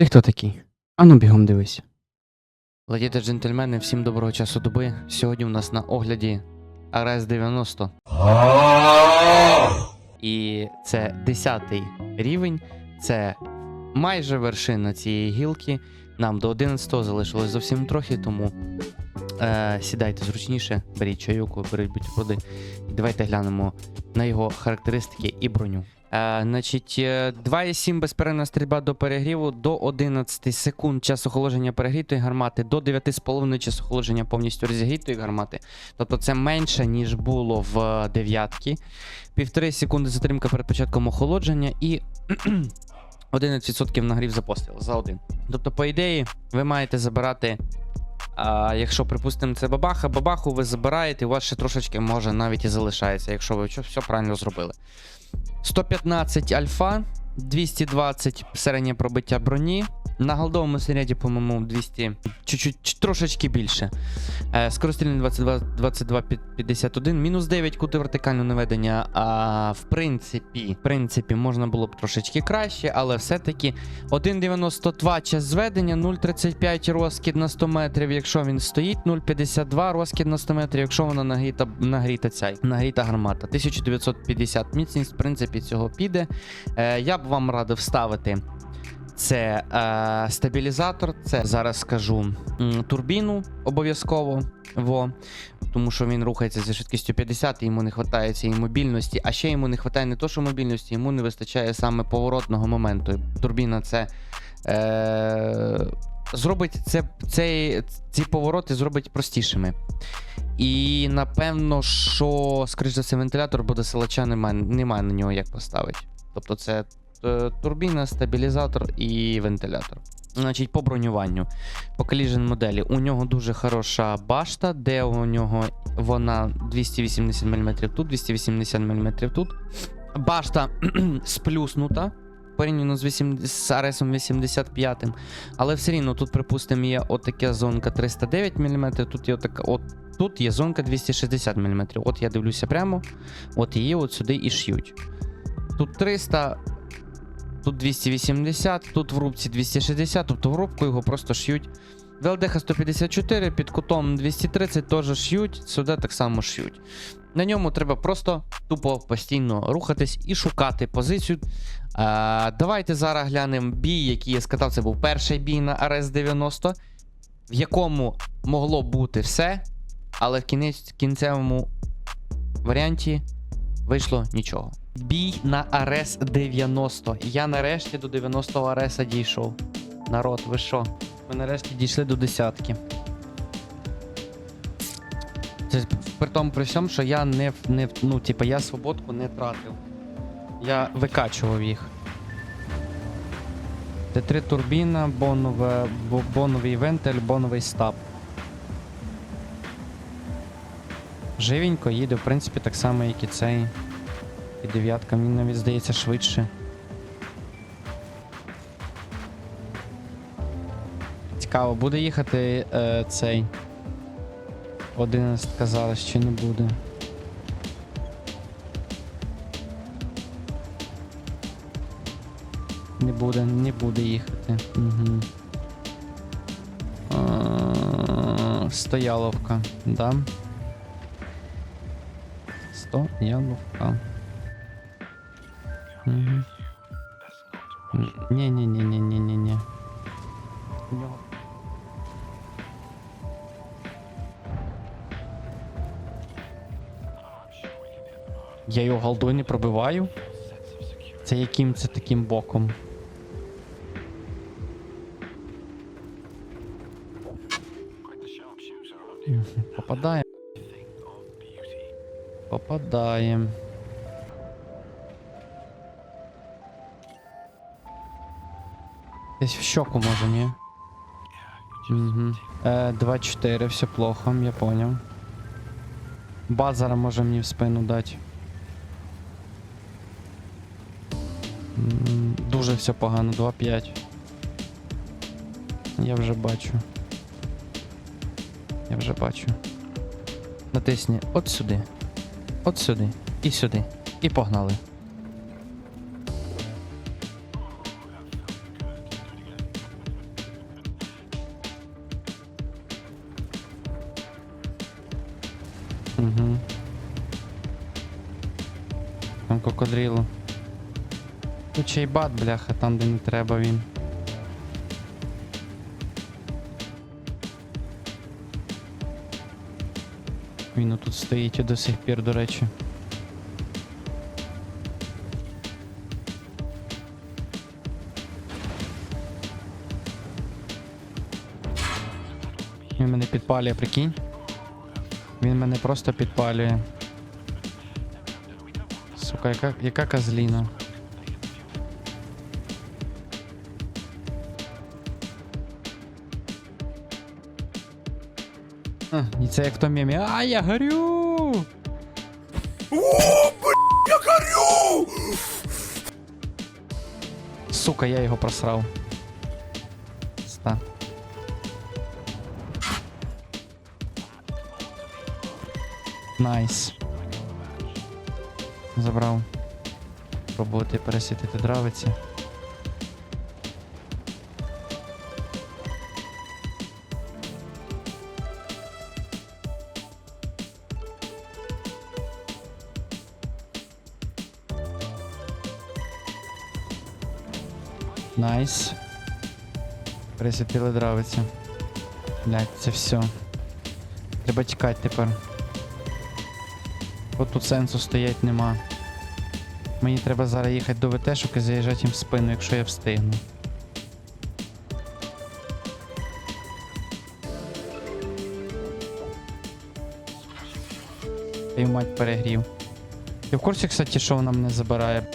Ти хто такий? Ану бігом дивись. Леді та джентльмени, всім доброго часу доби. Сьогодні у нас на огляді RS 90. І це 10 рівень. Це майже вершина цієї гілки. Нам до 11 залишилось зовсім трохи, тому е, сідайте зручніше, беріть чайоку, беріть. І давайте глянемо на його характеристики і броню. Е, значить, е, 2,7 безперервна стрільба до перегріву, до 11 секунд час охолодження перегрітої гармати, до 9,5 час охолодження повністю розігрітої гармати. Тобто це менше, ніж було в е, дев'ятки. Півтори секунди затримка перед початком охолодження і 11% нагрів за постріл за один. Тобто, по ідеї, ви маєте забирати. А якщо, припустимо, це бабаха, бабаху ви забираєте, і у вас ще трошечки може навіть і залишається, якщо ви все правильно зробили. 115 альфа, 220 середнє пробиття броні. На голдовому снаряді, по-моєму, 200, чуть-чуть трошечки більше. Е, скорострільний 22, 22 51, мінус 9 кути вертикального наведення. А в принципі, в принципі, можна було б трошечки краще, але все-таки 1,92 час зведення, 0,35 розкид на 100 метрів, якщо він стоїть, 0,52 розкид на 100 метрів, якщо вона нагріта, нагріта ця, нагріта гармата. 1950 міцність, в принципі, цього піде. Е, я б вам радив ставити. Це е, стабілізатор, це зараз скажу турбіну обов'язково. Во, тому що він рухається зі швидкістю 50, і йому не вистачає цієї мобільності. А ще йому не вистачає не то, що мобільності, йому не вистачає саме поворотного моменту. Турбіна це е, зробить це, цей, ці повороти зробить простішими. І напевно, що, скоріш за все, вентилятор буде силача, немає, немає на нього як поставити. Тобто, це турбіна, стабілізатор і вентилятор. Значить, по бронюванню. По collision моделі. У нього дуже хороша башта, де у нього вона 280 мм тут, 280 мм тут. Башта сплюснута. Порівняно з, 8, з RS 85. Але все рівно тут, припустимо, є отака зонка 309 мм, тут є отака, от, тут є зонка 260 мм. От я дивлюся прямо, от її от сюди і ш'ють. Тут 300, тут 280, тут в рубці 260, тобто в рубку його просто ш'ють. ВЛДХ 154 під кутом 230 теж ш'ють, сюди так само ш'ють. На ньому треба просто тупо постійно рухатись і шукати позицію. А, давайте зараз глянемо бій, який я скатав. Це був перший бій на РС-90, в якому могло бути все, але в кінець, кінцевому варіанті вийшло нічого. Бій на Арес 90. Я нарешті до 90-го Ареса дійшов. Народ, ви що? Ми нарешті дійшли до десятки. Це при тому при всьому, що я не, не ну, типа, я свободку не тратив. Я викачував їх. Це три турбіна, бонове, бо- боновий вентиль, боновий стаб. Живенько їде, в принципі, так само, як і цей. І дев'ятка, він навіть здається швидше. Цікаво, буде їхати е, цей. 11 казалось, чи не буде. Не буде, не буде їхати. Угу. Стояловка, да? Стояловка. Угу. Ні-ні-ні-ні-ні-ні-ні. У Я його голдою не пробиваю. Це яким це таким боком? Мгм, Попадаємо. Попадаємо. Десь в щоку може, ні? Угу. Е, 2-4, все плохо, я понял. Базара може мені в спину дати. Дуже все погано, 2-5. Я вже бачу. Я вже бачу. Натисни от сюди. От сюди, і сюди. І погнали. Угу. Там кокодріло. Тут ще й бат, бляха, там де не треба він. Він тут стоїть до сих пір, до речі. Він мене підпалює, прикинь. Він мене просто підпалює. Сука, яка, яка козліна. А, і це як в тому мемі. А, я горю! Я горю! Сука, я його просрав. Ста. Найс. Забрав. Пробувати пересвітити дравиці. Найс. Пересвітили дравиці. Блять, це все. Треба тікати тепер. От тут сенсу стоять нема. Мені треба зараз їхати до ВТшок і заїжджати їм в спину, якщо я встигну. Твою мать перегрів. Ти в курсі, кстати, що вона мене забирає?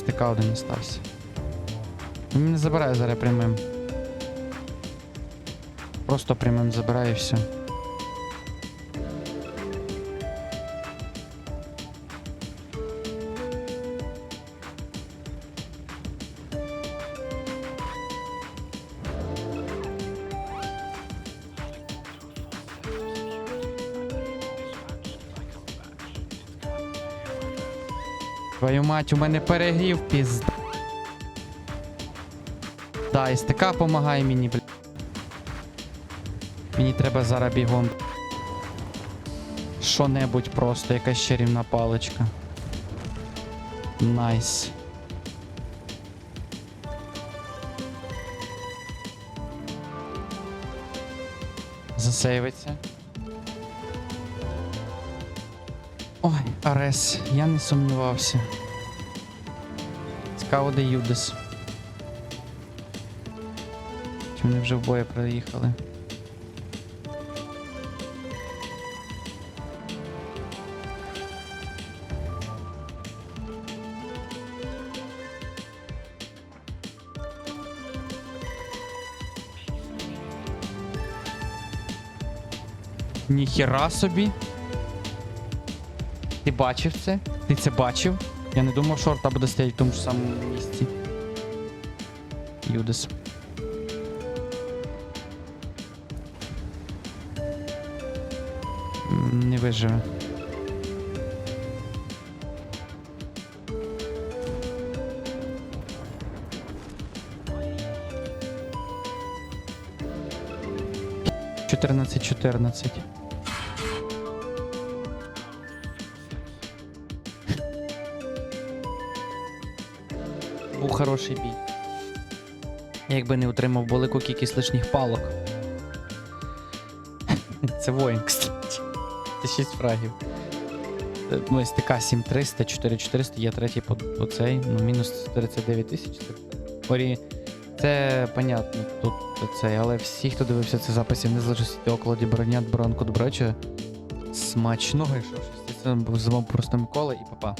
СТК один остався. Мене забирає зараз прямим. Просто прямим забирає і все. Твою мать, у мене перегрів пізд. Да, СТК помагає мені, бля. Мені треба зараз бігом. Що-небудь просто, якась чарівна паличка. Найс. Засейвиться. Арес, я не сумнівався. Цікаво, де Юдес. Чи вони вже в бої приїхали? Ніхіра собі. Бачив це? Ти це бачив? Я не думав, що арта буде стояти в тому ж самому місці. Юдес. Не виживе. Чотирнадцять, чотирнадцять. Був хороший бій. Якби не отримав велику кількість лишніх палок. Це воїн, кстати. Це 6 фрагів. Ну, СТК 7300, 4400, є третій по, по цей, ну, мінус 39 тисяч. Це, це понятно, тут цей, але всі, хто дивився цей запис, не залишиться около Дібронят, Бронко, Доброча. Смачного, якщо щось. Це з вами просто Микола і папа.